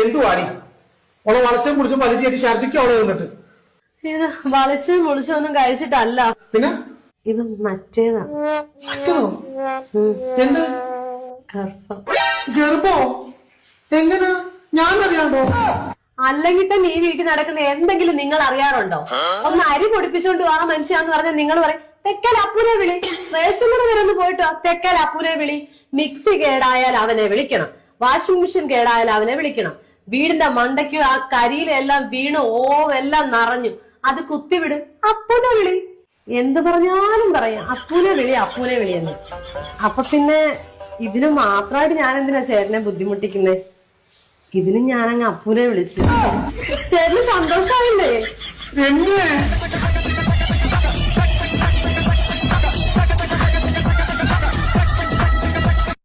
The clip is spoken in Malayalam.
എന്തുവാടി? ഓളെ വളച്ചും കുടിച്ചും വലിച്ചേറ്റി ഛർദിക്കും അവളെ നിന്നിട്ട് ഇത് വളച്ചും മുളിച്ചും ഒന്നും കഴിച്ചിട്ടല്ല. പിന്നെ? ഇത് മറ്റേതാ. മറ്റേതോ? എന്ത്? ഗർഭം. ഗർഭോ? എങ്ങനെ? ഞാൻ അറിയാണ്ടോ അല്ലെങ്കിൽ തന്നെ ഈ വീട്ടിൽ നടക്കുന്ന എന്തെങ്കിലും നിങ്ങൾ അറിയാറുണ്ടോ? ഒന്ന് അരി പൊടിപ്പിച്ചുകൊണ്ട് വേണം മനുഷ്യാന്ന് പറഞ്ഞാൽ നിങ്ങൾ പറയും തെക്കൽ അപ്പുനെ വിളി. റേഷൻ കട ഒന്ന് പോയിട്ടോ തെക്കൽ അപ്പുനെ വിളി. മിക്സി കേടായാൽ അവനെ വിളിക്കണം. വാഷിംഗ് മെഷീൻ കേടായാൽ അവനെ വിളിക്കണം. വീടിന്റെ മണ്ടയ്ക്കും ആ കരിയിലെല്ലാം വീണ് എല്ലാം നിറഞ്ഞു. അത് കുത്തിവിടും. അപ്പൂനെ വിളി. എന്ത് പറഞ്ഞാലും പറയാം. അപ്പൂനെ വിളി അപ്പൂനെ വിളി എന്ന്. അപ്പൊ പിന്നെ ഇതിന് മാത്രമായിട്ട് ഞാൻ എന്തിനാ ചേട്ടനെ ബുദ്ധിമുട്ടിക്കുന്നേ? ഇതിന് ഞാനങ്ങ് അപ്പൂനെ വിളിച്ചു. ചേട്ടന് സന്തോഷമായില്ലേ